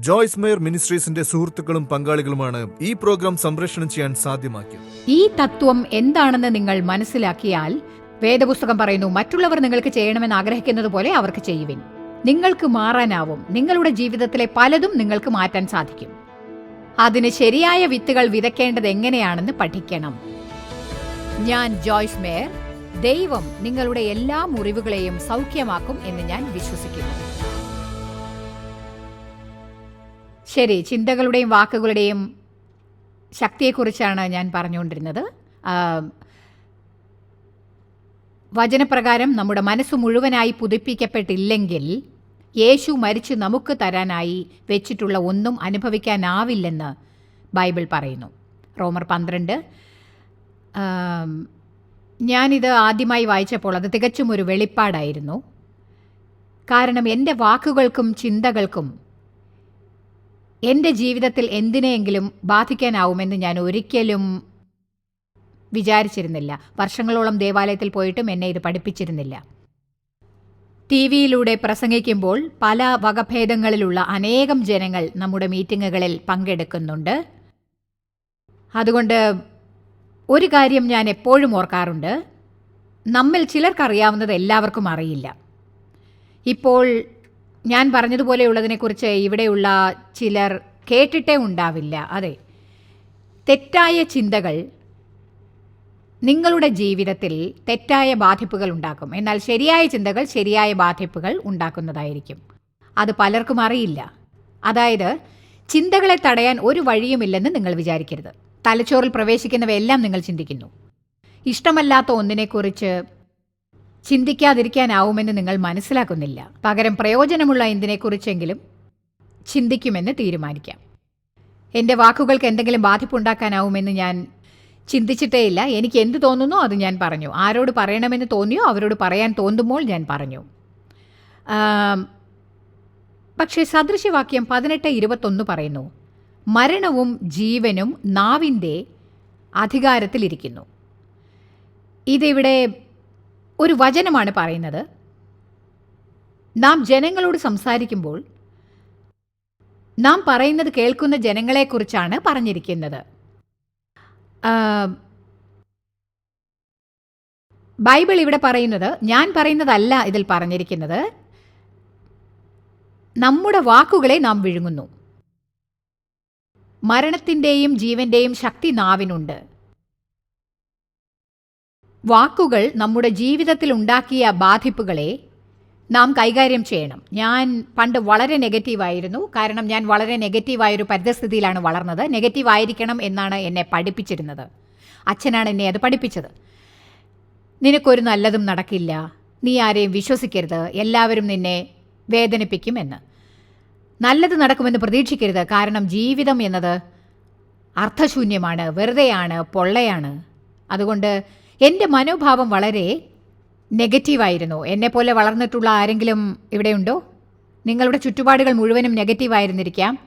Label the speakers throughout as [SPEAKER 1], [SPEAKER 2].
[SPEAKER 1] Joyce mayor മിനിസ്ട്രീസിന്റെ സുഹൃത്തുക്കളും പങ്കാളികളുമാണ് ഈ programme സംപ്രേഷണം ചെയ്യാൻ സാധ്യമാക്കിയത്.
[SPEAKER 2] ഈ തത്വം എന്താണെന്ന് നിങ്ങൾ മനസ്സിലാക്കിയാൽ വേദപുസ്തകം പറയുന്നു മറ്റുള്ളവർ നിങ്ങൾക്ക് ചെയ്യണമെന്ന് ആഗ്രഹിക്കുന്നത് പോലെ അവർക്ക് ചെയ്യുവിൻ. നിങ്ങൾക്ക് മാറാനാവും. നിങ്ങളുടെ ജീവിതത്തിലെ പലതും നിങ്ങൾക്ക് മാറ്റാൻ സാധിക്കും. അതിന് ശരിയായ വിത്തുകൾ വിതയ്ക്കേണ്ടത് എങ്ങനെയാണെന്ന് പഠിക്കണം. ഞാൻ ജോയ്സ് മേയർ. ദൈവം നിങ്ങളുടെ എല്ലാ മുറിവുകളെയും സൗഖ്യമാക്കും എന്ന് ഞാൻ വിശ്വസിക്കുന്നു. ശരി ചിന്തകളുടെയും വാക്കുകളുടെയും ശക്തിയെക്കുറിച്ചാണ് ഞാൻ പറഞ്ഞുകൊണ്ടിരുന്നത്. വചനപ്രകാരം നമ്മുടെ മനസ്സ് മുഴുവനായി പുതുപ്പിക്കപ്പെട്ടില്ലെങ്കിൽ യേശു മരിച്ച് നമുക്ക് തരാനായി വെച്ചിട്ടുള്ള ഒന്നും അനുഭവിക്കാനാവില്ലെന്ന് ബൈബിൾ പറയുന്നു. റോമർ പന്ത്രണ്ട് ഞാനിത് ആദ്യമായി വായിച്ചപ്പോൾ അത് തികച്ചും ഒരു വെളിപ്പാടായിരുന്നു. കാരണം എന്റെ വാക്കുകൾക്കും ചിന്തകൾക്കും എന്റെ ജീവിതത്തിൽ എന്തിനെയെങ്കിലും ബാധിക്കാനാവുമെന്ന് ഞാൻ ഒരിക്കലും വിചാരിച്ചിരുന്നില്ല. വർഷങ്ങളോളം ദേവാലയത്തിൽ പോയിട്ടും എന്നെ ഇത് പഠിപ്പിച്ചിരുന്നില്ല. ടി വിയിലൂടെ പ്രസംഗിക്കുമ്പോൾ പല വകഭേദങ്ങളിലുള്ള അനേകം ജനങ്ങൾ നമ്മുടെ മീറ്റിങ്ങുകളിൽ പങ്കെടുക്കുന്നുണ്ട്. അതുകൊണ്ട് ഒരു കാര്യം ഞാൻ എപ്പോഴും ഓർക്കാറുണ്ട്. നമ്മിൽ ചിലർക്കറിയാവുന്നത് എല്ലാവർക്കും അറിയില്ല. ഇപ്പോൾ ഞാൻ പറഞ്ഞതുപോലെയുള്ളതിനെക്കുറിച്ച് ഇവിടെയുള്ള ചിലർ കേട്ടിട്ടേ ഉണ്ടാവില്ല. അതെ. തെറ്റായ ചിന്തകൾ നിങ്ങളുടെ ജീവിതത്തിൽ തെറ്റായ ബാധിപ്പുകൾ ഉണ്ടാക്കും. എന്നാൽ ശരിയായ ചിന്തകൾ ശരിയായ ബാധിപ്പുകൾ ഉണ്ടാക്കുന്നതായിരിക്കും. അത് പലർക്കും അറിയില്ല. അതായത് ചിന്തകളെ തടയാൻ ഒരു വഴിയുമില്ലെന്ന് നിങ്ങൾ വിചാരിക്കരുത്. തലച്ചോറിൽ പ്രവേശിക്കുന്നവയെല്ലാം നിങ്ങൾ ചിന്തിക്കുന്നു. ഇഷ്ടമല്ലാത്ത ഒന്നിനെക്കുറിച്ച് ചിന്തിക്കാതിരിക്കാനാവുമെന്ന് നിങ്ങൾ മനസ്സിലാക്കുന്നില്ല. പകരം പ്രയോജനമുള്ള എന്തിനെക്കുറിച്ചെങ്കിലും ചിന്തിക്കുമെന്ന് തീരുമാനിക്കാം. എന്റെ വാക്കുകൾക്ക് എന്തെങ്കിലും ബാധിപ്പുണ്ടാക്കാനാവുമെന്ന് ഞാൻ ചിന്തിച്ചിട്ടേയില്ല. എനിക്ക് എന്ത് തോന്നുന്നോ അത് ഞാൻ പറഞ്ഞു. ആരോട് പറയണമെന്ന് തോന്നിയോ അവരോട് പറയാൻ തോന്നുമ്പോൾ ഞാൻ പറഞ്ഞു. പക്ഷേ സദൃശ്യവാക്യം പതിനെട്ട് ഇരുപത്തൊന്ന് പറയുന്നു മരണവും ജീവനും നാവിന്റെ അധികാരത്തിലിരിക്കുന്നു. ഇതിവിടെ ഒരു വചനമാണ് പറയുന്നത്. നാം ജനങ്ങളോട് സംസാരിക്കുമ്പോൾ നാം പറയുന്നത് കേൾക്കുന്ന ജനങ്ങളെക്കുറിച്ചാണ് പറഞ്ഞിരിക്കുന്നത്. ബൈബിൾ ഇവിടെ പറയുന്നത് ഞാൻ പറയുന്നതല്ല ഇതിൽ പറഞ്ഞിരിക്കുന്നത്. നമ്മുടെ വാക്കുകളെ നാം വിഴുങ്ങുന്നു. മരണത്തിന്റെയും ജീവന്റെയും ശക്തി നാവിനുണ്ട്. വാക്കുകൾ നമ്മുടെ ജീവിതത്തിൽ ഉണ്ടാക്കിയ ബാധിപ്പുകളെ നാം കൈകാര്യം ചെയ്യണം. ഞാൻ പണ്ട് വളരെ നെഗറ്റീവായിരുന്നു കാരണം ഞാൻ വളരെ നെഗറ്റീവായൊരു പരിതസ്ഥിതിയിലാണ് വളർന്നത്. നെഗറ്റീവായിരിക്കണം എന്നാണ് എന്നെ പഠിപ്പിച്ചിരുന്നത്. അച്ഛനാണ് എന്നെ അത് പഠിപ്പിച്ചത്. നിനക്കൊരു നല്ലതും നടക്കില്ല. നീ ആരെയും വിശ്വസിക്കരുത്. എല്ലാവരും നിന്നെ വേദനിപ്പിക്കും എന്ന് നല്ലത് നടക്കുമെന്ന് പ്രതീക്ഷിക്കരുത്. കാരണം ജീവിതം എന്നത് അർത്ഥശൂന്യമാണ്. വെറുതെയാണ് പൊള്ളയാണ്. അതുകൊണ്ട് എന്റെ മനോഭാവം വളരെ നെഗറ്റീവായിരുന്നു. എന്നെപ്പോലെ വളർന്നിട്ടുള്ള ആരെങ്കിലും ഇവിടെയുണ്ടോ? നിങ്ങളുടെ ചുറ്റുപാടുകൾ മുഴുവനും നെഗറ്റീവായിരുന്നിരിക്കാം.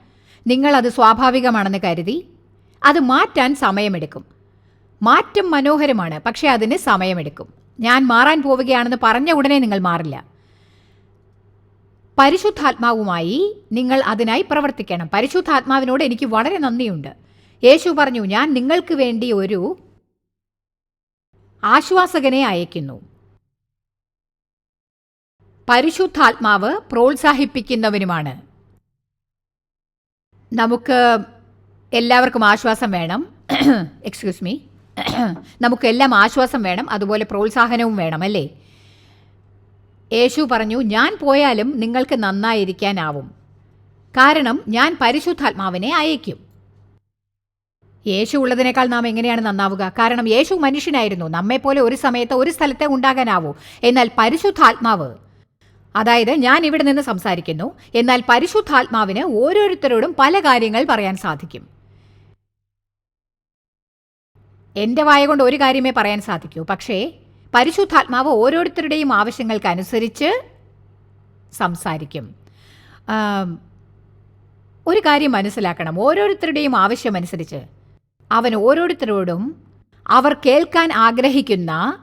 [SPEAKER 2] നിങ്ങളത് സ്വാഭാവികമാണെന്ന് കരുതി. അത് മാറ്റാൻ സമയമെടുക്കും. മാറ്റം മനോഹരമാണ് പക്ഷേ അതിന് സമയമെടുക്കും. ഞാൻ മാറാൻ പോവുകയാണെന്ന് പറഞ്ഞ ഉടനെ നിങ്ങൾ മാറില്ല. പരിശുദ്ധാത്മാവുമായി നിങ്ങൾ അതിനായി പ്രവർത്തിക്കണം. പരിശുദ്ധാത്മാവിനോട് എനിക്ക് വളരെ നന്ദിയുണ്ട്. യേശു പറഞ്ഞു ഞാൻ നിങ്ങൾക്ക് വേണ്ടി ഒരു ആശ്വാസകനെ അയക്കുന്നു പരിശുദ്ധാത്മാവ് പ്രോത്സാഹിപ്പിക്കുന്നവനുമാണ്. നമുക്ക് എല്ലാവർക്കും ആശ്വാസം വേണം. എക്സ്ക്യൂസ് മീ നമുക്കെല്ലാം ആശ്വാസം വേണം. അതുപോലെ പ്രോത്സാഹനവും വേണം അല്ലേ? യേശു പറഞ്ഞു ഞാൻ പോയാലും നിങ്ങൾക്ക് നന്നായിരിക്കാനാവും. കാരണം ഞാൻ പരിശുദ്ധാത്മാവിനെ അയക്കും യേശു ഉള്ളതിനേക്കാൾ നാം എങ്ങനെയാണ് നന്നാവുക? കാരണം യേശു മനുഷ്യനായിരുന്നു. നമ്മെപ്പോലെ ഒരു സമയത്ത് ഒരു സ്ഥലത്തെ ഉണ്ടാകാനാവൂ. എന്നാൽ പരിശുദ്ധാത്മാവ് അതായത് ഞാൻ ഇവിടെ നിന്ന് സംസാരിക്കുന്നു എന്നാൽ പരിശുദ്ധാത്മാവിന് ഓരോരുത്തരോടും പല കാര്യങ്ങൾ പറയാൻ സാധിക്കും. എന്റെ വായ കൊണ്ട് ഒരു കാര്യമേ പറയാൻ സാധിക്കൂ. പക്ഷേ പരിശുദ്ധാത്മാവ് ഓരോരുത്തരുടെയും ആവശ്യങ്ങൾക്കനുസരിച്ച് സംസാരിക്കും. ഒരു കാര്യം മനസ്സിലാക്കണം. ഓരോരുത്തരുടെയും ആവശ്യമനുസരിച്ച് അവൻ ഓരോരുത്തരോടും അവർ കേൾക്കാൻ ആഗ്രഹിക്കുന്ന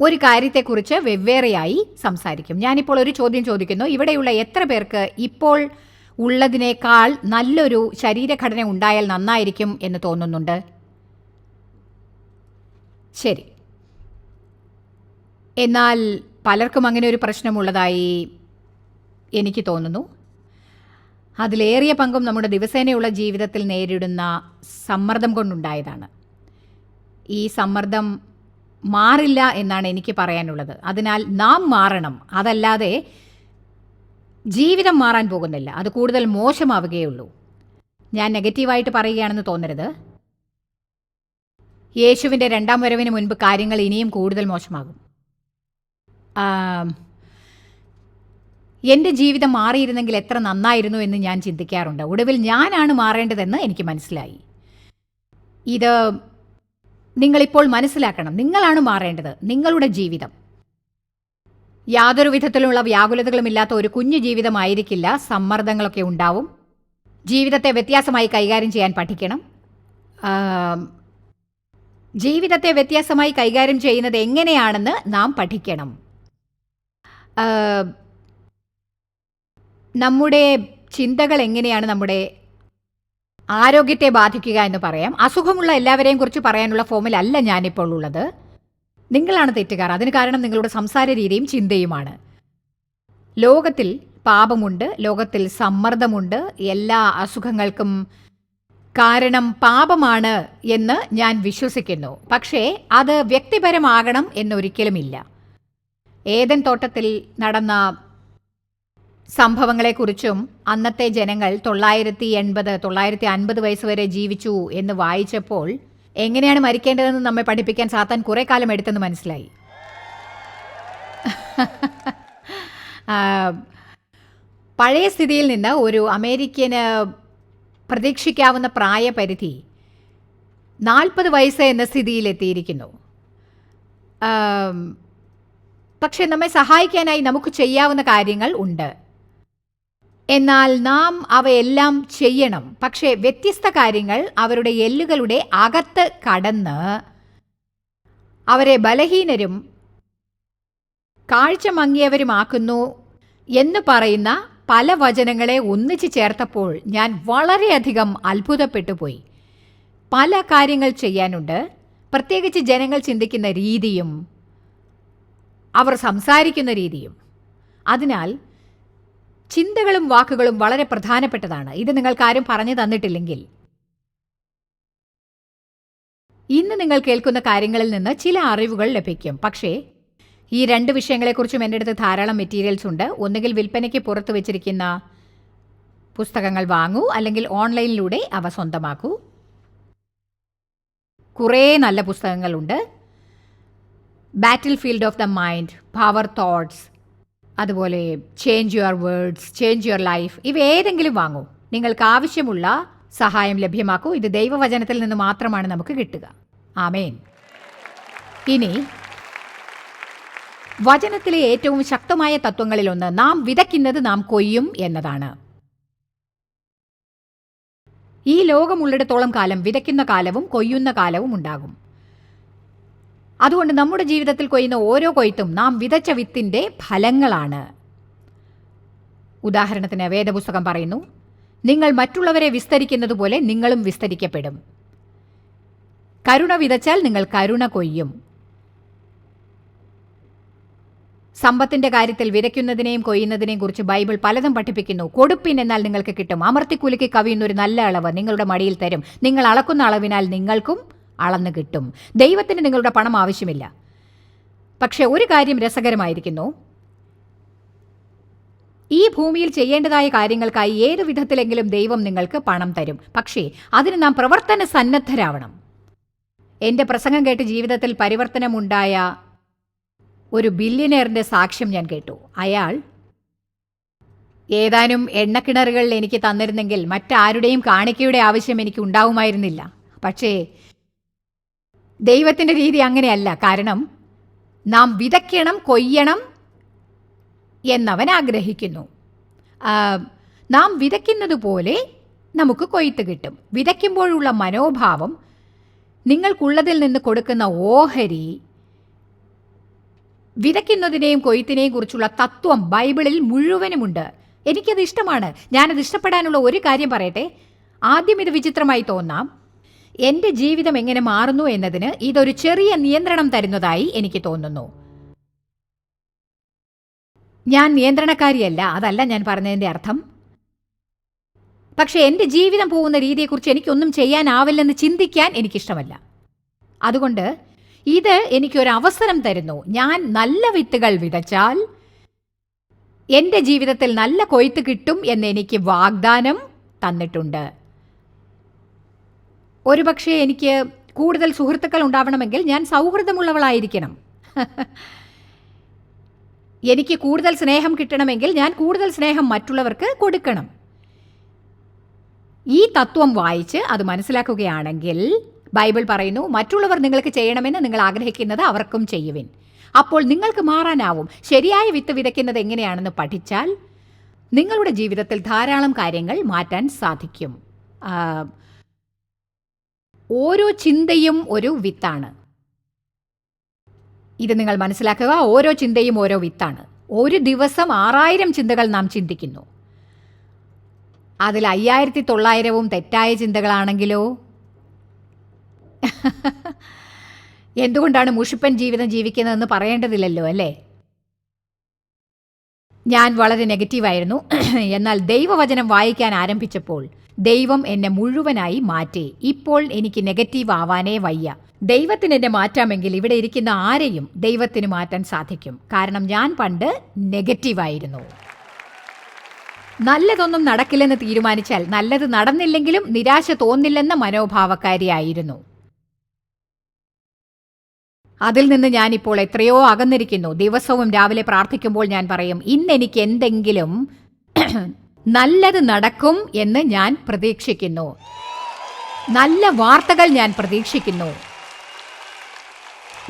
[SPEAKER 2] ഒരു കാര്യത്തെക്കുറിച്ച് വെവ്വേറെയായി സംസാരിക്കും. ഞാനിപ്പോൾ ഒരു ചോദ്യം ചോദിക്കുന്നു. ഇവിടെയുള്ള എത്ര പേർക്ക് ഇപ്പോൾ ഉള്ളതിനേക്കാൾ നല്ലൊരു ശരീരഘടന ഉണ്ടായാൽ നന്നായിരിക്കും എന്ന് തോന്നുന്നുണ്ട്? ശരി. എന്നാൽ പലർക്കും അങ്ങനെ ഒരു പ്രശ്നമുള്ളതായി എനിക്ക് തോന്നുന്നു. അതിലേറിയ പങ്കും നമ്മുടെ ദിവസേനയുള്ള ജീവിതത്തിൽ നേരിടുന്ന സമ്മർദ്ദം കൊണ്ടുണ്ടായതാണ്. ഈ സമ്മർദ്ദം മാറില്ല എന്നാണ് എനിക്ക് പറയാനുള്ളത്. അതിനാൽ നാം മാറണം. അതല്ലാതെ ജീവിതം മാറാൻ പോകുന്നില്ല. അത് കൂടുതൽ മോശമാവുകയുള്ളൂ. ഞാൻ നെഗറ്റീവായിട്ട് പറയുകയാണെന്ന് തോന്നരുത്. യേശുവിന്റെ രണ്ടാം വരവിന് മുൻപ് കാര്യങ്ങൾ ഇനിയും കൂടുതൽ മോശമാകും. എന്റെ ജീവിതം മാറിയിരുന്നെങ്കിൽ എത്ര നന്നായിരുന്നു എന്ന് ഞാൻ ചിന്തിക്കാറുണ്ട്. ഒടുവിൽ ഞാനാണ് മാറേണ്ടതെന്ന് എനിക്ക് മനസ്സിലായി. ഇത് നിങ്ങളിപ്പോൾ മനസ്സിലാക്കണം. നിങ്ങളാണ് മാറേണ്ടത്. നിങ്ങളുടെ ജീവിതം. യാതൊരു വിധത്തിലുള്ള വ്യാകുലതകളുമില്ലാത്ത ഒരു കുഞ്ഞു ജീവിതമായിരിക്കില്ല സമ്മർദ്ദങ്ങളൊക്കെ ഉണ്ടാവും. ജീവിതത്തെ വ്യത്യാസമായി കൈകാര്യം ചെയ്യാൻ പഠിക്കണം. ജീവിതത്തെ വ്യത്യാസമായി കൈകാര്യം ചെയ്യുന്നത് എങ്ങനെയാണെന്ന് നാം പഠിക്കണം. നമ്മുടെ ചിന്തകൾ എങ്ങനെയാണ് നമ്മുടെ ആരോഗ്യത്തെ ബാധിക്കുക എന്ന് പറയാം. അസുഖമുള്ള എല്ലാവരെയും കുറിച്ച് പറയാനുള്ള ഫോമിലല്ല ഞാനിപ്പോൾ ഉള്ളത്. നിങ്ങളാണ് തെറ്റുകാർ. അതിന് കാരണം നിങ്ങളുടെ സംസാര രീതിയും ചിന്തയുമാണ്. ലോകത്തിൽ പാപമുണ്ട് ലോകത്തിൽ സമ്മർദ്ദമുണ്ട് എല്ലാ അസുഖങ്ങൾക്കും കാരണം പാപമാണ് എന്ന് ഞാൻ വിശ്വസിക്കുന്നു. പക്ഷേ അത് വ്യക്തിപരമാകണം എന്നൊരിക്കലുമില്ല. ഏതൻ തോട്ടത്തിൽ നടന്ന സംഭവങ്ങളെക്കുറിച്ചും അന്നത്തെ ജനങ്ങൾ തൊള്ളായിരത്തി എൺപത് തൊള്ളായിരത്തി അൻപത് വയസ്സ് വരെ ജീവിച്ചു എന്ന് വായിച്ചപ്പോൾ എങ്ങനെയാണ് മരിക്കേണ്ടതെന്ന് നമ്മെ പഠിപ്പിക്കാൻ സാത്താൻ കുറെ കാലം എടുത്തെന്ന് മനസ്സിലായി. പഴയ സ്ഥിതിയിൽ നിന്ന് ഒരു അമേരിക്കന് പ്രതീക്ഷിക്കാവുന്ന പ്രായപരിധി നാൽപ്പത് വയസ്സ് എന്ന സ്ഥിതിയിലെത്തിയിരിക്കുന്നു പക്ഷെ നമ്മെ സഹായിക്കാനായി നമുക്ക് ചെയ്യാവുന്ന കാര്യങ്ങൾ ഉണ്ട്. എന്നാൽ നാം അവയെല്ലാം ചെയ്യണം. പക്ഷേ വ്യത്യസ്ത കാര്യങ്ങൾ അവരുടെ എല്ലുകളുടെ അകത്ത് കടന്ന് അവരെ ബലഹീനരും കാഴ്ച മങ്ങിയവരുമാക്കുന്നു എന്ന് പറയുന്ന പല വചനങ്ങളെ ഒന്നിച്ചു ചേർത്തപ്പോൾ ഞാൻ വളരെയധികം അത്ഭുതപ്പെട്ടു പോയി പല കാര്യങ്ങൾ ചെയ്യാനുണ്ട്. പ്രത്യേകിച്ച് ജനങ്ങൾ ചിന്തിക്കുന്ന രീതിയും അവർ സംസാരിക്കുന്ന രീതിയും. അതിനാൽ ചിന്തകളും വാക്കുകളും വളരെ പ്രധാനപ്പെട്ടതാണ്. ഇത് നിങ്ങൾക്കാരും പറഞ്ഞു തന്നിട്ടില്ലെങ്കിൽ. ഇന്ന് നിങ്ങൾ കേൾക്കുന്ന കാര്യങ്ങളിൽ നിന്ന് ചില അറിവുകൾ ലഭിക്കും. പക്ഷേ ഈ രണ്ട് വിഷയങ്ങളെക്കുറിച്ചും എന്റെ അടുത്ത് ധാരാളം മെറ്റീരിയൽസ് ഉണ്ട്. ഒന്നുകിൽ വിൽപ്പനയ്ക്ക് പുറത്തു വെച്ചിരിക്കുന്ന പുസ്തകങ്ങൾ വാങ്ങൂ അല്ലെങ്കിൽ ഓൺലൈനിലൂടെ അവ സ്വന്തമാക്കൂ. കുറേ നല്ല പുസ്തകങ്ങളുണ്ട്. Battlefield of the mind power thoughts അതുപോലെ change your words change your life ഇവ ഏതെങ്കിലും വാങ്ങൂ. നിങ്ങൾക്ക് ആവശ്യമുള്ള സഹായം ലഭ്യമാക്കൂ. ഇത് ദൈവവചനത്തിൽ നിന്ന് മാത്രമാണ് നമുക്ക് കിട്ടുക. ആമേൻ. ഇനി വചനത്തിലെ ഏറ്റവും ശക്തമായ തത്വങ്ങളിലൊന്ന് നാം വിതയ്ക്കുന്നത് നാം കൊയ്യും എന്നതാണ്. ഈ ലോകമുള്ളിടത്തോളം കാലം വിതയ്ക്കുന്ന കാലവും കൊയ്യുന്ന കാലവും ഉണ്ടാകും. അതുകൊണ്ട് നമ്മുടെ ജീവിതത്തിൽ കൊയ്യുന്ന ഓരോ കൊയ്ത്തും നാം വിതച്ച വിത്തിന്റെ ഫലങ്ങളാണ്. ഉദാഹരണത്തിന് വേദപുസ്തകം പറയുന്നു നിങ്ങൾ മറ്റുള്ളവരെ വിസ്തരിക്കുന്നത് പോലെ നിങ്ങളും വിസ്തരിക്കപ്പെടും. കരുണ വിതച്ചാൽ നിങ്ങൾ കരുണ കൊയ്യും. സമ്പത്തിന്റെ കാര്യത്തിൽ വിതയ്ക്കുന്നതിനെയും കൊയ്യുന്നതിനെയും കുറിച്ച് ബൈബിൾ പലതും പഠിപ്പിക്കുന്നു. കൊടുപ്പിൻ എന്നാൽ നിങ്ങൾക്ക് കിട്ടും. അമർത്തിക്കുലുക്കി കവിയുന്ന ഒരു നല്ല അളവ് നിങ്ങളുടെ മടിയിൽ തരും. നിങ്ങൾ അളക്കുന്ന അളവിനാൽ നിങ്ങൾക്കും അളന്നു കിട്ടും. ദൈവത്തിന് നിങ്ങളുടെ പണം ആവശ്യമില്ല. പക്ഷേ ഒരു കാര്യം രസകരമായിരിക്കുന്നു. ഈ ഭൂമിയിൽ ചെയ്യേണ്ടതായ കാര്യങ്ങൾക്കായി ഏത് വിധത്തിലെങ്കിലും ദൈവം നിങ്ങൾക്ക് പണം തരും. പക്ഷേ അതിന് നാം പ്രവർത്തന സന്നദ്ധരാവണം. എന്റെ പ്രസംഗം കേട്ട് ജീവിതത്തിൽ പരിവർത്തനമുണ്ടായ ഒരു ബില്യനെയറിന്റെ സാക്ഷ്യം ഞാൻ കേട്ടു. അയാൾ ഏതാനും എണ്ണക്കിണറുകൾ എനിക്ക് തന്നിരുന്നെങ്കിൽ മറ്റാരുടെയും കാണിക്കയുടെ ആവശ്യം എനിക്ക് ഉണ്ടാവുമായിരുന്നില്ല. പക്ഷേ ദൈവത്തിന്റെ രീതി അങ്ങനെയല്ല. കാരണം നാം വിതയ്ക്കണം കൊയ്യണം എന്നവൻ ആഗ്രഹിക്കുന്നു. നാം വിതയ്ക്കുന്നത് പോലെ നമുക്ക് കൊയ്ത്ത് കിട്ടും. വിതയ്ക്കുമ്പോഴുള്ള മനോഭാവം നിങ്ങൾക്കുള്ളതിൽ നിന്ന് കൊടുക്കുന്ന ഓഹരി വിതയ്ക്കുന്നതിനെയും കൊയ്ത്തിനെയും കുറിച്ചുള്ള തത്വം ബൈബിളിൽ മുഴുവനുമുണ്ട്. എനിക്കത് ഇഷ്ടമാണ്. ഞാനത് ഇഷ്ടപ്പെടാനുള്ള ഒരു കാര്യം പറയട്ടെ? ആദ്യം ഇത് വിചിത്രമായി തോന്നാം. എന്റെ ജീവിതം എങ്ങനെ മാറുന്നു എന്നതിന് ഇതൊരു ചെറിയ നിയന്ത്രണം തരുന്നതായി എനിക്ക് തോന്നുന്നു. ഞാൻ നിയന്ത്രണക്കാരിയല്ല അതല്ല ഞാൻ പറഞ്ഞതിന്റെ അർത്ഥം. പക്ഷേ എന്റെ ജീവിതം പോകുന്ന രീതിയെക്കുറിച്ച് എനിക്കൊന്നും ചെയ്യാനാവില്ലെന്ന് ചിന്തിക്കാൻ എനിക്കിഷ്ടമല്ല. അതുകൊണ്ട് ഇത് എനിക്കൊരു അവസരം തരുന്നു. ഞാൻ നല്ല വിത്തുകൾ വിതച്ചാൽ എന്റെ ജീവിതത്തിൽ നല്ല കൊയ്ത്ത് കിട്ടും എന്ന് എനിക്ക് വാഗ്ദാനം തന്നിട്ടുണ്ട്. ഒരുപക്ഷെ എനിക്ക് കൂടുതൽ സുഹൃത്തുക്കൾ ഉണ്ടാവണമെങ്കിൽ ഞാൻ സൗഹൃദമുള്ളവളായിരിക്കണം. എനിക്ക് കൂടുതൽ സ്നേഹം കിട്ടണമെങ്കിൽ ഞാൻ കൂടുതൽ സ്നേഹം മറ്റുള്ളവർക്ക് കൊടുക്കണം. ഈ തത്വം വായിച്ച് അത് മനസ്സിലാക്കുകയാണെങ്കിൽ ബൈബിൾ പറയുന്നു മറ്റുള്ളവർ നിങ്ങൾക്ക് ചെയ്യണമെന്ന് നിങ്ങൾ ആഗ്രഹിക്കുന്നത് അവർക്കും ചെയ്യുവിൻ. അപ്പോൾ നിങ്ങൾക്ക് മാറാനാവും. ശരിയായ വിത്ത് വിതയ്ക്കുന്നത് എങ്ങനെയാണെന്ന് പഠിച്ചാൽ നിങ്ങളുടെ ജീവിതത്തിൽ ധാരാളം കാര്യങ്ങൾ മാറ്റാൻ സാധിക്കും. ഓരോ ചിന്തയും ഒരു വിത്താണ്. ഇത് നിങ്ങൾ മനസ്സിലാക്കുക ഓരോ ചിന്തയും ഓരോ വിത്താണ്. ഒരു ദിവസം ആറായിരം ചിന്തകൾ നാം ചിന്തിക്കുന്നു. അതിൽ അയ്യായിരത്തി തൊള്ളായിരവും തെറ്റായ ചിന്തകളാണെങ്കിലോ? എന്തുകൊണ്ടാണ് മുഷിപ്പൻ ജീവിതം ജീവിക്കുന്നതെന്ന് പറയേണ്ടതില്ലല്ലോ അല്ലേ? ഞാൻ വളരെ നെഗറ്റീവായിരുന്നു. എന്നാൽ ദൈവവചനം വായിക്കാൻ ആരംഭിച്ചപ്പോൾ ദൈവം എന്നെ മുഴുവനായി മാറ്റി. ഇപ്പോൾ എനിക്ക് നെഗറ്റീവ് ആവാനേ വയ്യ. ദൈവത്തിന് എന്നെ മാറ്റാമെങ്കിൽ ഇവിടെ ഇരിക്കുന്ന ആരെയും ദൈവത്തിന് മാറ്റാൻ സാധിക്കും. കാരണം ഞാൻ പണ്ട് നെഗറ്റീവായിരുന്നു നല്ലതൊന്നും നടക്കില്ലെന്ന് തീരുമാനിച്ചാൽ നല്ലത് നടന്നില്ലെങ്കിലും നിരാശ തോന്നില്ലെന്ന മനോഭാവക്കാരിയായിരുന്നു. അതിൽ നിന്ന് ഞാനിപ്പോൾ എത്രയോ അകന്നിരിക്കുന്നു. ദിവസവും രാവിലെ പ്രാർത്ഥിക്കുമ്പോൾ ഞാൻ പറയും ഇന്ന് എനിക്ക് എന്തെങ്കിലും നല്ലത് നടക്കും എന്ന് ഞാൻ പ്രതീക്ഷിക്കുന്നു. നല്ല വാർത്തകൾ ഞാൻ പ്രതീക്ഷിക്കുന്നു.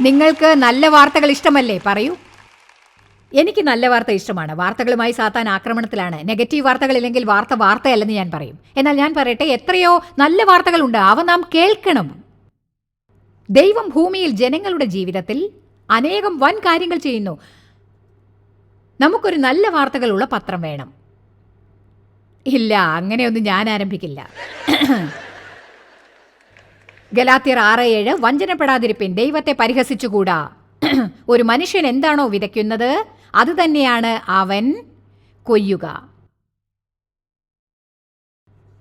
[SPEAKER 2] നിങ്ങൾക്ക് നല്ല വാർത്തകൾ ഇഷ്ടമല്ലേ? പറയൂ. എനിക്ക് നല്ല വാർത്ത ഇഷ്ടമാണ്. വാർത്തകളുമായി സാത്താൻ ആക്രമണത്തിലാണ്. നെഗറ്റീവ് വാർത്തകളില്ലെങ്കിൽ വാർത്ത വാർത്തയല്ലെന്ന് ഞാൻ പറയും. എന്നാൽ ഞാൻ പറയട്ടെ എത്രയോ നല്ല വാർത്തകളുണ്ട്. അവ നാം കേൾക്കണം. ദൈവം ഭൂമിയിൽ ജനങ്ങളുടെ ജീവിതത്തിൽ അനേകം വൻ കാര്യങ്ങൾ ചെയ്യുന്നു. നമുക്കൊരു നല്ല വാർത്തകളുള്ള പത്രം വേണം. ഇല്ല അങ്ങനെയൊന്നും ഞാൻ ആരംഭിക്കില്ല. ഗലാത്തിയർ ആറ് ഏഴ് വഞ്ചനപ്പെടാതിരിപ്പിൻ ദൈവത്തെ പരിഹസിച്ചുകൂടാ. ഒരു മനുഷ്യൻ എന്താണോ വിതയ്ക്കുന്നത് അത് തന്നെയാണ് അവൻ കൊയ്യുക.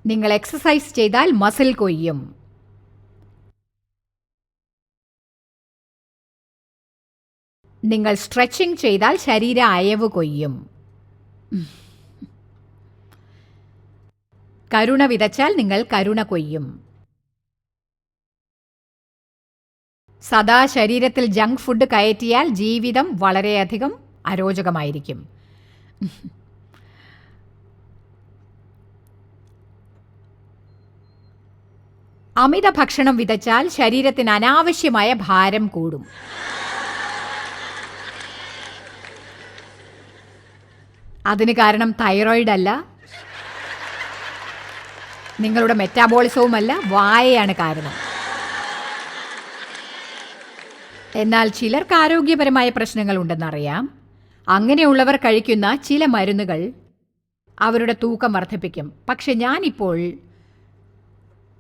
[SPEAKER 2] നിങ്ങൾ എക്സസൈസ് ചെയ്താൽ മസിൽ കൊയ്യും. നിങ്ങൾ സ്ട്രെച്ചിങ് ചെയ്താൽ ശരീര അയവ് കൊയ്യും. കരുണ വിതച്ചാൽ നിങ്ങൾ കരുണ കൊയ്യും. സദാ ശരീരത്തിൽ ജങ്ക് ഫുഡ് കയറ്റിയാൽ ജീവിതം വളരെയധികം അരോചകമായിരിക്കും. അമിത ഭക്ഷണം വിതച്ചാൽ ശരീരത്തിന് അനാവശ്യമായ ഭാരം കൂടും. അതിന് കാരണം തൈറോയിഡ് അല്ല നിങ്ങളുടെ മെറ്റാബോളിസവുമല്ല വായയാണ് കാരണം. എന്നാൽ ചിലർക്ക് ആരോഗ്യപരമായ പ്രശ്നങ്ങൾ ഉണ്ടെന്നറിയാം. അങ്ങനെയുള്ളവർ കഴിക്കുന്ന ചില മരുന്നുകൾ അവരുടെ തൂക്കം വർദ്ധിപ്പിക്കും. പക്ഷെ ഞാനിപ്പോൾ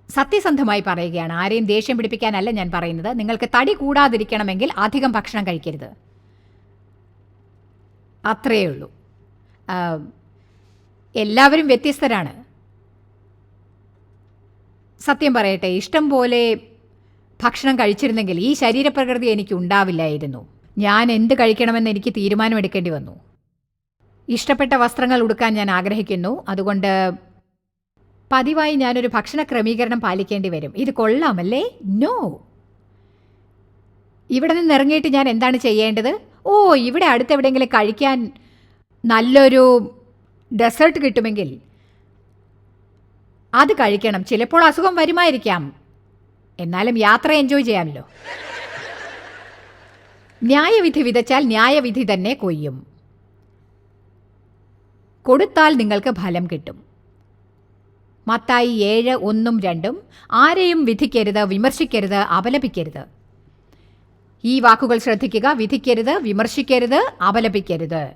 [SPEAKER 2] സത്യസന്ധമായി പറയുകയാണ് ആരെയും ദേഷ്യം പിടിപ്പിക്കാനല്ല ഞാൻ പറയുന്നത്. നിങ്ങൾക്ക് തടി കൂടാതിരിക്കണമെങ്കിൽ അധികം ഭക്ഷണം കഴിക്കരുത്. അത്രയേ ഉള്ളൂ. എല്ലാവരും വ്യത്യസ്തരാണ്. സത്യം പറയട്ടെ ഇഷ്ടം പോലെ ഭക്ഷണം കഴിച്ചിരുന്നെങ്കിൽ ഈ ശരീരപ്രകൃതി എനിക്ക് ഉണ്ടാവില്ലായിരുന്നു. ഞാൻ എന്ത് കഴിക്കണമെന്ന് എനിക്ക് തീരുമാനമെടുക്കേണ്ടി വന്നു. ഇഷ്ടപ്പെട്ട വസ്ത്രങ്ങൾ ഉടുക്കാൻ ഞാൻ ആഗ്രഹിക്കുന്നു. അതുകൊണ്ട് പതിവായി ഞാനൊരു ഭക്ഷണ ക്രമീകരണം പാലിക്കേണ്ടി വരും. ഇത് കൊള്ളാമല്ലേ? നോ. ഇവിടെ നിന്ന് ഇറങ്ങിയിട്ട് ഞാൻ എന്താണ് ചെയ്യേണ്ടത്? ഓ ഇവിടെ അടുത്തെവിടെയെങ്കിലും കഴിക്കാൻ നല്ലൊരു ഡെസേർട്ട് കിട്ടുമെങ്കിൽ അത് കഴിക്കണം. ചിലപ്പോൾ അസുഖം വരുമായിരിക്കാം. എന്നാലും യാത്ര എൻജോയ് ചെയ്യാമല്ലോ. ന്യായവിധി വിതച്ചാൽ ന്യായവിധി തന്നെ കൊയ്യും. കൊടുത്താൽ നിങ്ങൾക്ക് ഫലം കിട്ടും. മത്തായി ഏഴ് ഒന്നും രണ്ടും ആരെയും വിധിക്കരുത് വിമർശിക്കരുത് അപലപിക്കരുത്. ഈ വാക്കുകൾ ശ്രദ്ധിക്കുക വിധിക്കരുത് വിമർശിക്കരുത് അപലപിക്കരുത്.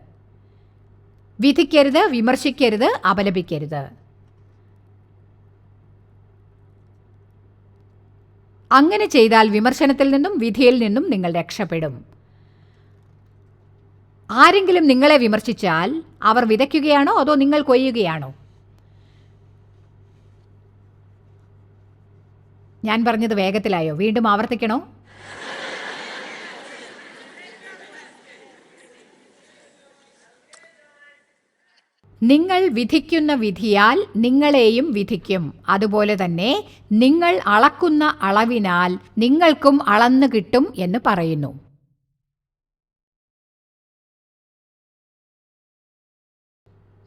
[SPEAKER 2] വിധിക്കരുത് വിമർശിക്കരുത് അപലപിക്കരുത്. അങ്ങനെ ചെയ്താൽ വിമർശനത്തിൽ നിന്നും വിധിയിൽ നിന്നും നിങ്ങൾ രക്ഷപ്പെടും. ആരെങ്കിലും നിങ്ങളെ വിമർശിച്ചാൽ അവർ വിതയ്ക്കുകയാണോ അതോ നിങ്ങൾ കൊയ്യുകയാണോ? ഞാൻ പറഞ്ഞത് വേഗത്തിലായോ? വീണ്ടും ആവർത്തിക്കണോ? നിങ്ങൾ വിധിക്കുന്ന വിധിയാൽ നിങ്ങളെയും വിധിക്കും. അതുപോലെ തന്നെ നിങ്ങൾ അളക്കുന്ന അളവിനാൽ നിങ്ങൾക്കും അളന്നു കിട്ടും എന്ന് പറയുന്നു.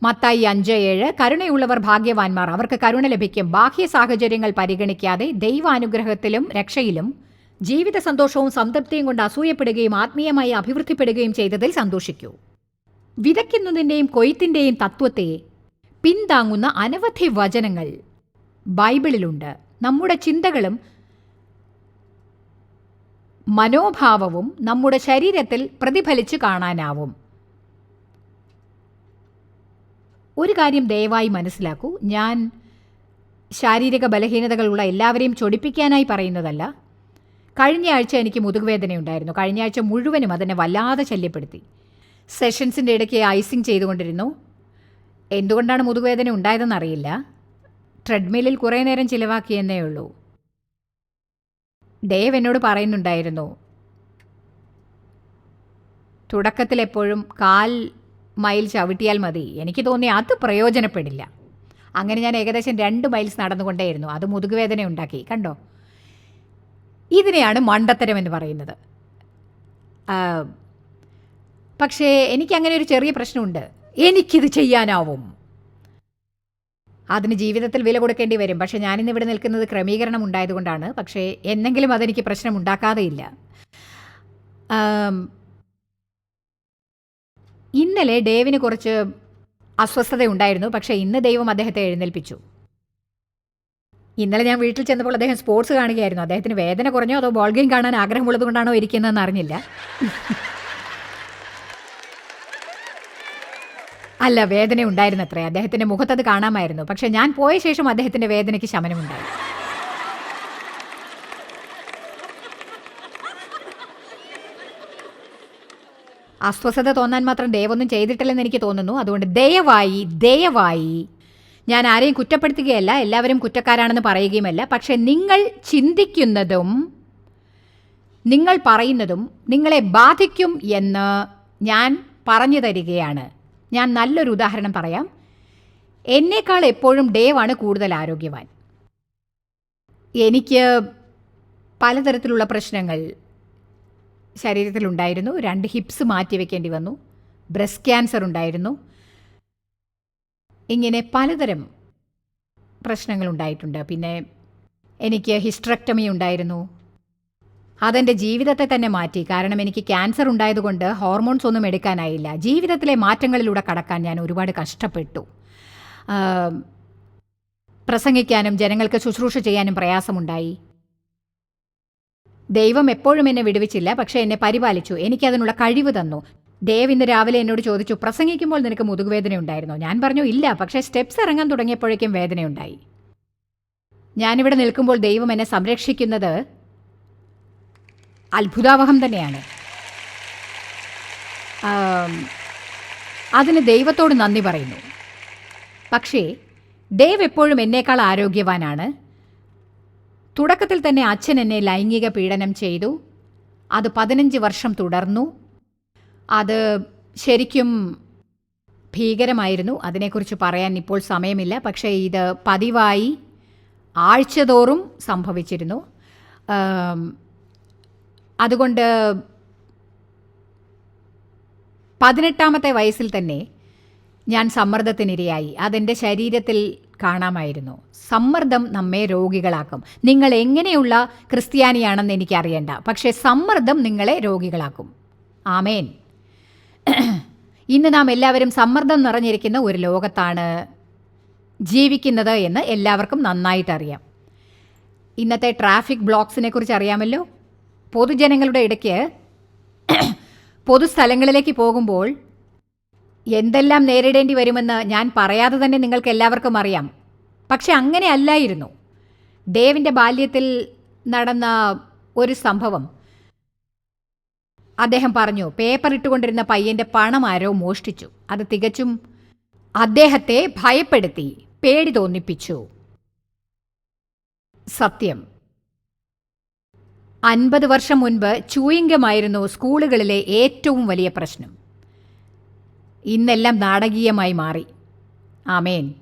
[SPEAKER 2] മത്തായി അഞ്ച് ഏഴ് കരുണയുള്ളവർ ഭാഗ്യവാന്മാർ അവർക്ക് കരുണ ലഭിക്കും. ബാഹ്യ സാഹചര്യങ്ങൾ പരിഗണിക്കാതെ ദൈവാനുഗ്രഹത്തിലും രക്ഷയിലും ജീവിത സന്തോഷവും സംതൃപ്തിയും കൊണ്ട് അസൂയപ്പെടുകയും ആത്മീയമായി അഭിവൃദ്ധിപ്പെടുകയും ചെയ്തതിൽ സന്തോഷിക്കൂ. വിതയ്ക്കുന്നതിന്റെയും കൊയ്ത്തിന്റെയും തത്വത്തെ പിന്താങ്ങുന്ന അനവധി വചനങ്ങൾ ബൈബിളിലുണ്ട്. നമ്മുടെ ചിന്തകളും മനോഭാവവും നമ്മുടെ ശരീരത്തിൽ പ്രതിഫലിച്ച് കാണാനാവും. ഒരു കാര്യം ദയവായി മനസ്സിലാക്കൂ. ഞാൻ ശാരീരിക ബലഹീനതകളുള്ള എല്ലാവരെയും ചൊടിപ്പിക്കാനായി പറയുന്നതല്ല. കഴിഞ്ഞ ആഴ്ച എനിക്ക് മുതുകുവേദനയുണ്ടായിരുന്നു. കഴിഞ്ഞ ആഴ്ച മുഴുവനും അതിനെ വല്ലാതെ ശല്യപ്പെടുത്തി. സെഷൻസിന്റെ ഇടയ്ക്ക് ഐസിങ് ചെയ്തുകൊണ്ടിരുന്നു. എന്തുകൊണ്ടാണ് മുതുകുവേദന ഉണ്ടായതെന്നറിയില്ല. ട്രെഡ്മില്ലിൽ കുറേ നേരം ചിലവാക്കിയെന്നേ ഉള്ളൂ. ഡേവ് എന്നോട് പറയുന്നുണ്ടായിരുന്നു. തുടക്കത്തിൽ എപ്പോഴും കാൽ മൈൽ ചവിട്ടിയാൽ മതി. എനിക്ക് തോന്നി അത് പ്രയോജനപ്പെടില്ല. അങ്ങനെ ഞാൻ ഏകദേശം രണ്ട് മൈൽസ് നടന്നുകൊണ്ടേയിരുന്നു. അത് മുതുകുവേദന ഉണ്ടാക്കി. കണ്ടോ? ഇതിനെയാണ് മണ്ടത്തരം എന്ന് പറയുന്നത്. പക്ഷേ എനിക്ക് അങ്ങനെ ഒരു ചെറിയ പ്രശ്നമുണ്ട്. എനിക്കിത് ചെയ്യാനാവും. അതിന് ജീവിതത്തിൽ വില കൊടുക്കേണ്ടി വരും. പക്ഷേ ഞാനിന്ന് ഇവിടെ നിൽക്കുന്നത് ക്രമീകരണം ഉണ്ടായതുകൊണ്ടാണ്. പക്ഷേ എന്നെങ്കിലും അതെനിക്ക് പ്രശ്നം ഉണ്ടാക്കാതെയില്ല ഇന്നലെ ഡേവിന് കുറച്ച് അസ്വസ്ഥത ഉണ്ടായിരുന്നു പക്ഷേ ഇന്ന് ദൈവം അദ്ദേഹത്തെ എഴുന്നേൽപ്പിച്ചു. ഇന്നലെ ഞാൻ വീട്ടിൽ ചെന്നപ്പോൾ അദ്ദേഹം സ്പോർട്സ് കാണുകയായിരുന്നു. അദ്ദേഹത്തിന് വേദന കുറഞ്ഞോ അതോ ബോൾ ഗെയിം കാണാൻ ആഗ്രഹമുള്ളത് കൊണ്ടാണോ ഇരിക്കുന്നതെന്ന് അറിഞ്ഞില്ല. അല്ല വേദന ഉണ്ടായിരുന്നത്രേ. അദ്ദേഹത്തിന്റെ മുഖത്തത് കാണാമായിരുന്നു. പക്ഷെ ഞാൻ പോയ ശേഷം അദ്ദേഹത്തിന്റെ വേദനയ്ക്ക് ശമനമുണ്ടായി. അസ്വസ്ഥത തോന്നാൻ മാത്രം ദയവൊന്നും ചെയ്തിട്ടില്ലെന്ന് എനിക്ക് തോന്നുന്നു. അതുകൊണ്ട് ദയവായി ദയവായി. ഞാൻ ആരെയും കുറ്റപ്പെടുത്തുകയല്ല എല്ലാവരും കുറ്റക്കാരാണെന്ന് പറയുകയുമല്ല. പക്ഷെ നിങ്ങൾ ചിന്തിക്കുന്നതും നിങ്ങൾ പറയുന്നതും നിങ്ങളെ ബാധിക്കും എന്ന് ഞാൻ പറഞ്ഞു തരികയാണ്. ഞാൻ നല്ലൊരു ഉദാഹരണം പറയാം. എന്നേക്കാൾ എപ്പോഴും ഡേവാണ് കൂടുതൽ ആരോഗ്യവാൻ. എനിക്ക് പലതരത്തിലുള്ള പ്രശ്നങ്ങൾ ശരീരത്തിലുണ്ടായിരുന്നു രണ്ട് ഹിപ്സ് മാറ്റി മാറ്റിവെക്കേണ്ടി വന്നു. ബ്രസ്റ്റ് ക്യാൻസർ ഉണ്ടായിരുന്നു. ഇങ്ങനെ പലതരം പ്രശ്നങ്ങളുണ്ടായിട്ടുണ്ട് പിന്നെ എനിക്ക് ഹിസ്ട്രക്ടമി ഉണ്ടായിരുന്നു. അതെന്റെ ജീവിതത്തെ തന്നെ മാറ്റി. കാരണം എനിക്ക് ക്യാൻസർ ഉണ്ടായതുകൊണ്ട് ഹോർമോൺസ് ഒന്നും എടുക്കാനായില്ല. ജീവിതത്തിലെ മാറ്റങ്ങളിലൂടെ കടക്കാൻ ഞാൻ ഒരുപാട് കഷ്ടപ്പെട്ടു. പ്രസംഗിക്കാനും ജനങ്ങൾക്ക് ശുശ്രൂഷ ചെയ്യാനും പ്രയാസമുണ്ടായി. ദൈവം എപ്പോഴും എന്നെ വിടുവിച്ചില്ല പക്ഷേ എന്നെ പരിപാലിച്ചു. എനിക്കതിനുള്ള കഴിവ് തന്നു. ദേവ് ഇന്ന് രാവിലെ എന്നോട് ചോദിച്ചു പ്രസംഗിക്കുമ്പോൾ നിനക്ക് മുതുകുവേദന ഉണ്ടായിരുന്നോ? ഞാൻ പറഞ്ഞു ഇല്ല പക്ഷേ സ്റ്റെപ്സ് ഇറങ്ങാൻ തുടങ്ങിയപ്പോഴേക്കും വേദനയുണ്ടായി. ഞാനിവിടെ നിൽക്കുമ്പോൾ ദൈവം എന്നെ സംരക്ഷിക്കുന്നത് അത്ഭുതാവഹം തന്നെയാണ്. അതിന് ദൈവത്തോട് നന്ദി പറയുന്നു. പക്ഷേ ദേവ് എപ്പോഴും എന്നേക്കാൾ ആരോഗ്യവാനാണ്. തുടക്കത്തിൽ തന്നെ അച്ഛൻ എന്നെ ലൈംഗിക പീഡനം ചെയ്തു. അത് പതിനഞ്ച് വർഷം തുടർന്നു. അത് ശരിക്കും ഭീകരമായിരുന്നു. അതിനെക്കുറിച്ച് പറയാൻ ഇപ്പോൾ സമയമില്ല. പക്ഷേ ഇത് പതിവായി ആഴ്ചതോറും സംഭവിച്ചിരുന്നു. അതുകൊണ്ട് പതിനെട്ടാമത്തെ വയസ്സിൽ തന്നെ ഞാൻ സമ്മർദ്ദത്തിനിരയായി. അതെന്റെ ശരീരത്തിൽ കാണാമായിരുന്നു. സമ്മർദ്ദം നമ്മെ രോഗികളാക്കും. നിങ്ങൾ എങ്ങനെയുള്ള ക്രിസ്ത്യാനിയാണെന്ന് എനിക്കറിയണ്ട. പക്ഷേ സമ്മർദ്ദം നിങ്ങളെ രോഗികളാക്കും. ആമേൻ. ഇന്ന് നാം എല്ലാവരും സമ്മർദ്ദം നിറഞ്ഞിരിക്കുന്ന ഒരു ലോകത്താണ് ജീവിക്കുന്നത് എന്ന് എല്ലാവർക്കും നന്നായിട്ടറിയാം. ഇന്നത്തെ ട്രാഫിക് ബ്ലോക്സിനെ കുറിച്ച് അറിയാമല്ലോ? പൊതുജനങ്ങളുടെ ഇടയ്ക്ക് പൊതുസ്ഥലങ്ങളിലേക്ക് പോകുമ്പോൾ എന്തെല്ലാം നേരിടേണ്ടി വരുമെന്ന് ഞാൻ പറയാതെ തന്നെ നിങ്ങൾക്ക് എല്ലാവർക്കും അറിയാം. പക്ഷെ അങ്ങനെ അല്ലായിരുന്നു. ദേവിന്റെ ബാല്യത്തിൽ നടന്ന ഒരു സംഭവം. അദ്ദേഹം പറഞ്ഞു പേപ്പർ ഇട്ടുകൊണ്ടിരുന്ന പയ്യന്റെ പണം ആരോ മോഷ്ടിച്ചു. അത് തികച്ചും അദ്ദേഹത്തെ ഭയപ്പെടുത്തി പേടി തോന്നിപ്പിച്ചു. സത്യം. അൻപത് വർഷം മുൻപ് ചൂയിങ്കമായിരുന്നു സ്കൂളുകളിലെ ഏറ്റവും വലിയ പ്രശ്നം. ഇന്നെല്ലാം നാടകീയമായി മാറി. ആമേൻ.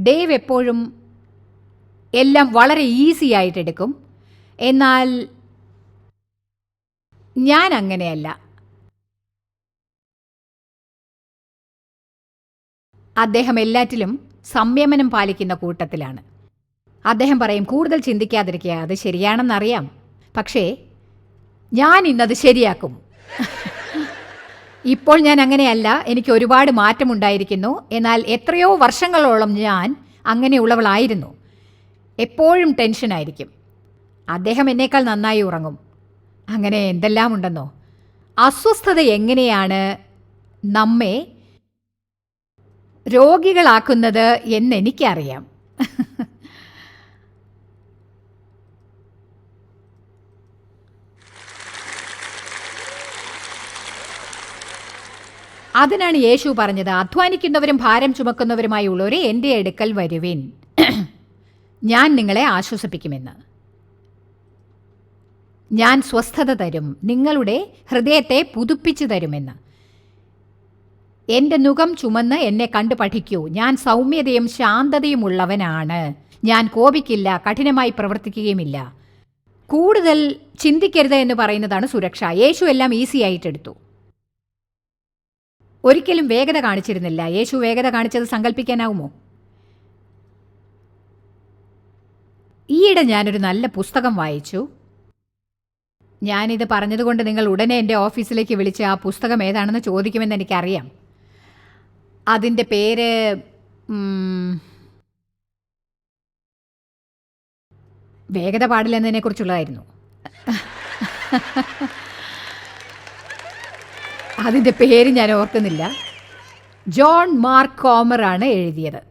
[SPEAKER 2] ഡേവ് എപ്പോഴും എല്ലാം വളരെ ഈസി ആയിട്ടെടുക്കും. എന്നാൽ ഞാൻ അങ്ങനെയല്ല. അദ്ദേഹം എല്ലാറ്റിലും സംയമനം പാലിക്കുന്ന കൂട്ടത്തിലാണ്. അദ്ദേഹം പറയും കൂടുതൽ ചിന്തിക്കാതിരിക്കുക അത് ശരിയാണെന്നറിയാം. പക്ഷേ ഞാൻ ഇന്നത് ശരിയാക്കും. ഇപ്പോൾ ഞാൻ അങ്ങനെയല്ല എനിക്ക് ഒരുപാട് മാറ്റമുണ്ടായിരിക്കുന്നു. എന്നാൽ എത്രയോ വർഷങ്ങളോളം ഞാൻ അങ്ങനെയുള്ളവളായിരുന്നു. എപ്പോഴും ടെൻഷനായിരിക്കും. അദ്ദേഹം എന്നേക്കാൾ നന്നായി ഉറങ്ങും. അങ്ങനെ എന്തെല്ലാം ഉണ്ടെന്നോ അസ്വസ്ഥത എങ്ങനെയാണ് നമ്മെ രോഗികളാക്കുന്നത് എന്നെനിക്കറിയാം. അതിനാണ് യേശു പറഞ്ഞത് അധ്വാനിക്കുന്നവരും ഭാരം ചുമക്കുന്നവരുമായി ഉള്ളവരെ എന്റെ അടുക്കൽ വരുവിൻ. ഞാൻ നിങ്ങളെ ആശ്വസിപ്പിക്കുമെന്ന്. ഞാൻ സ്വസ്ഥത തരും നിങ്ങളുടെ ഹൃദയത്തെ പുതുപ്പിച്ചു തരുമെന്ന്. എന്റെ മുഖം ചുമന്ന് എന്നെ കണ്ടു പഠിക്കൂ. ഞാൻ സൗമ്യതയും ശാന്തതയും ഉള്ളവനാണ്. ഞാൻ കോപിക്കില്ല കഠിനമായി പ്രവർത്തിക്കുകയുമില്ല. കൂടുതൽ ചിന്തിക്കരുത് എന്ന് പറയുന്നതാണ് സുരക്ഷ. യേശു എല്ലാം ഈസി ആയിട്ടെടുത്തു. ഒരിക്കലും വേഗത കാണിച്ചിരുന്നില്ല. യേശു വേഗത കാണിച്ചത് സങ്കല്പിക്കാനാവുമോ ഈയിടെ ഞാനൊരു നല്ല പുസ്തകം വായിച്ചു. ഞാനിത് പറഞ്ഞതുകൊണ്ട് നിങ്ങൾ ഉടനെ എന്റെ ഓഫീസിലേക്ക് വിളിച്ച് ആ പുസ്തകം ഏതാണെന്ന് ചോദിക്കുമെന്ന് എനിക്കറിയാം. അതിന്റെ പേര് വേഗത പാടില്ലെന്നതിനെക്കുറിച്ചുള്ളതായിരുന്നു. അതിന്റെ പേര് ഞാൻ ഓർക്കുന്നില്ല. ജോൺ മാർക്ക് കോമറാണ് എഴുതിയത്.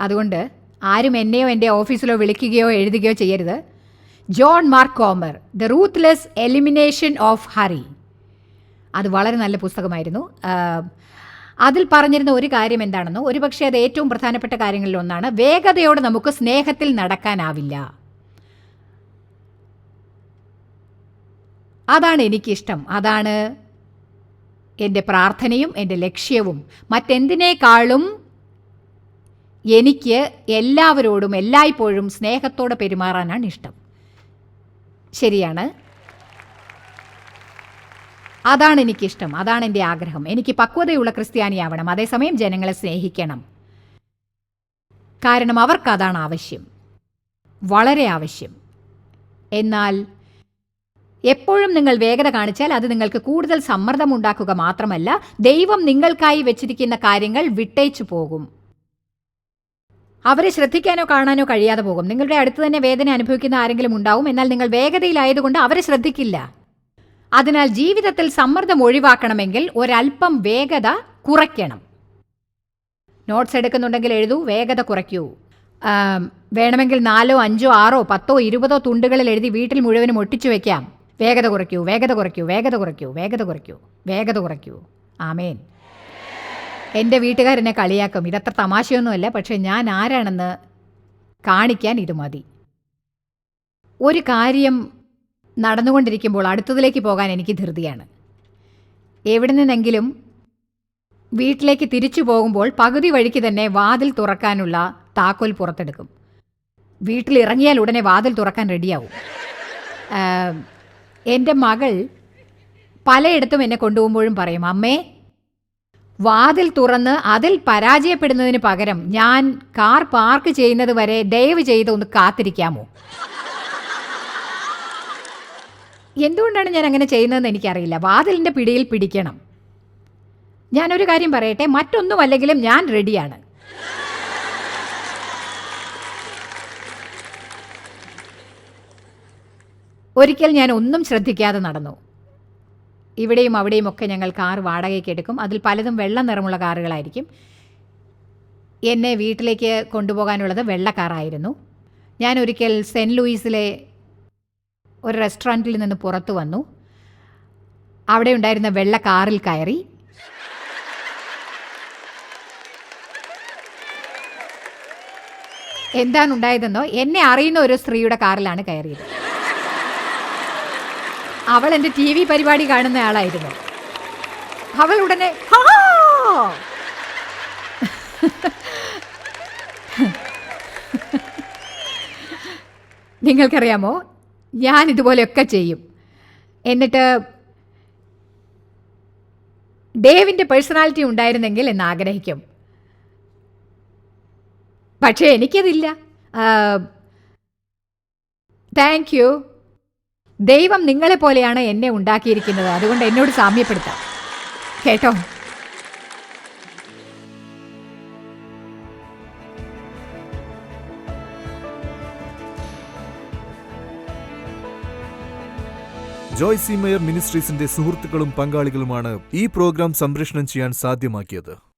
[SPEAKER 2] അതുകൊണ്ട് ആരും എന്നെയോ എന്റെ ഓഫീസിലോ വിളിക്കുകയോ എഴുതുകയോ ചെയ്യരുത്. John Mark Comer the ruthless elimination of hurry. അത് വളരെ നല്ല പുസ്തകമായിരുന്നു. അതിൽ പറഞ്ഞിരുന്ന ഒരു കാര്യം എന്താണെന്നോ ഒരുപക്ഷെ അത് ഏറ്റവും പ്രധാനപ്പെട്ട കാര്യങ്ങളിൽ ഒന്നാണ് വേഗതയോടെ നമുക്ക് സ്നേഹത്തിൽ നടക്കാനാവില്ല. അതാണ് എനിക്കിഷ്ടം. അതാണ് എന്റെ പ്രാർത്ഥനയും എന്റെ ലക്ഷ്യവും മറ്റെന്തിനേക്കാളും എനിക്ക് എല്ലാവരോടും എല്ലായ്പ്പോഴും സ്നേഹത്തോടെ പെരുമാറാനാണ് ഇഷ്ടം. ശരിയാണ്. അതാണ് എനിക്കിഷ്ടം. അതാണ് എന്റെ ആഗ്രഹം. എനിക്ക് പക്വതയുള്ള ക്രിസ്ത്യാനിയാവണം. അതേസമയം ജനങ്ങളെ സ്നേഹിക്കണം. കാരണം അവർക്ക് അതാണ് ആവശ്യം. വളരെ ആവശ്യം. എന്നാൽ എപ്പോഴും നിങ്ങൾ വേഗത കാണിച്ചാൽ അത് നിങ്ങൾക്ക് കൂടുതൽ സമ്മർദ്ദം ഉണ്ടാക്കുക മാത്രമല്ല ദൈവം നിങ്ങൾക്കായി വെച്ചിരിക്കുന്ന കാര്യങ്ങൾ വിട്ടേച്ചു പോകും. അവരെ ശ്രദ്ധിക്കാനോ കാണാനോ കഴിയാതെ പോകും. നിങ്ങളുടെ അടുത്ത് തന്നെ വേദന അനുഭവിക്കുന്ന ആരെങ്കിലും ഉണ്ടാവും. എന്നാൽ നിങ്ങൾ വേഗതയിലായതുകൊണ്ട് അവരെ ശ്രദ്ധിക്കില്ല. അതിനാൽ ജീവിതത്തിൽ സമ്മർദ്ദം ഒഴിവാക്കണമെങ്കിൽ ഒരല്പം വേഗത കുറയ്ക്കണം. നോട്ട്സ് എടുക്കുന്നുണ്ടെങ്കിൽ എഴുതൂ. വേഗത കുറയ്ക്കൂ. വേണമെങ്കിൽ നാലോ അഞ്ചോ ആറോ പത്തോ ഇരുപതോ തുണ്ടുകളിൽ എഴുതി വീട്ടിൽ മുഴുവനും ഒട്ടിച്ചു വെക്കാം. വേഗത കുറയ്ക്കൂ വേഗത കുറയ്ക്കൂ വേഗത കുറയ്ക്കൂ വേഗത കുറയ്ക്കൂ വേഗത കുറയ്ക്കൂ. ആമേൻ. എന്റെ വീട്ടുകാരനെ കളിയാക്കും. ഇതത്ര തമാശയൊന്നുമല്ല പക്ഷേ ഞാൻ ആരാണെന്ന് കാണിക്കാൻ ഇത് മതി. ഒരു കാര്യം നടന്നുകൊണ്ടിരിക്കുമ്പോൾ അടുത്തതിലേക്ക് പോകാൻ എനിക്ക് ധൃതിയാണ്. എവിടെ നിന്നെങ്കിലും വീട്ടിലേക്ക് തിരിച്ചു പോകുമ്പോൾ പകുതി വഴിക്ക് തന്നെ വാതിൽ തുറക്കാനുള്ള താക്കോൽ പുറത്തെടുക്കും. വീട്ടിലിറങ്ങിയാൽ ഉടനെ വാതിൽ തുറക്കാൻ റെഡിയാവും എന്റെ മകൾ പലയിടത്തും എന്നെ കൊണ്ടുപോകുമ്പോഴും പറയും അമ്മേ വാതിൽ തുറന്ന് അതിൽ പരാജയപ്പെടുന്നതിന് പകരം ഞാൻ കാർ പാർക്ക് ചെയ്യുന്നത് വരെ ദയവ് ചെയ്ത് ഒന്ന് കാത്തിരിക്കാമോ? എന്തുകൊണ്ടാണ് ഞാൻ അങ്ങനെ ചെയ്യുന്നതെന്ന് എനിക്കറിയില്ല. വാതിലിന്റെ പിടിയിൽ പിടിക്കണം. ഞാനൊരു കാര്യം പറയട്ടെ മറ്റൊന്നുമല്ലെങ്കിലും ഞാൻ റെഡിയാണ് ഒരിക്കൽ ഞാൻ ഒന്നും ശ്രദ്ധിക്കാതെ നടന്നു. ഇവിടെയും അവിടെയും ഒക്കെ ഞങ്ങൾ കാർ വാടകയ്ക്ക് എടുക്കും. അതിൽ പലതും വെള്ള നിറമുള്ള കാറുകളായിരിക്കും. എന്നെ വീട്ടിലേക്ക് കൊണ്ടുപോകാനുള്ളത് വെള്ള കാറായിരുന്നു. ഞാൻ ഒരിക്കൽ സെന്റ് ലൂയിസിലെ ഒരു റെസ്റ്റോറന്റിൽ നിന്ന് പുറത്തു വന്നു. അവിടെ ഉണ്ടായിരുന്ന വെള്ള കാറിൽ കയറി. എന്താണ് ഉണ്ടായതെന്നോ? എന്നെ അറിയുന്ന ഒരു സ്ത്രീയുടെ കാറിലാണ് കയറിയത്. അവൾ എന്റെ ടി വി പരിപാടി കാണുന്ന ആളായിരുന്നു. അവൾ ഉടനെ നിങ്ങൾക്കറിയാമോ? ഞാൻ ഇതുപോലെയൊക്കെ ചെയ്യും. എന്നിട്ട് ഡേവിന്റെ പേഴ്സണാലിറ്റി ഉണ്ടായിരുന്നെങ്കിൽ എന്ന് ആഗ്രഹിക്കും. പക്ഷേ എനിക്കതില്ല. Thank you. ദൈവം നിങ്ങളെ പോലെയാണ് എന്നെ ഉണ്ടാക്കിയിരിക്കുന്നത്. അതുകൊണ്ട് എന്നോട് സാമ്യപ്പെടുത്താം. കേട്ടോ?
[SPEAKER 1] ജോയ് സി മേയർ മിനിസ്ട്രീസിന്റെ സുഹൃത്തുക്കളും പങ്കാളികളുമാണ് ഈ പ്രോഗ്രാം സംപ്രേഷണം ചെയ്യാൻ സാധ്യമാക്കിയത്.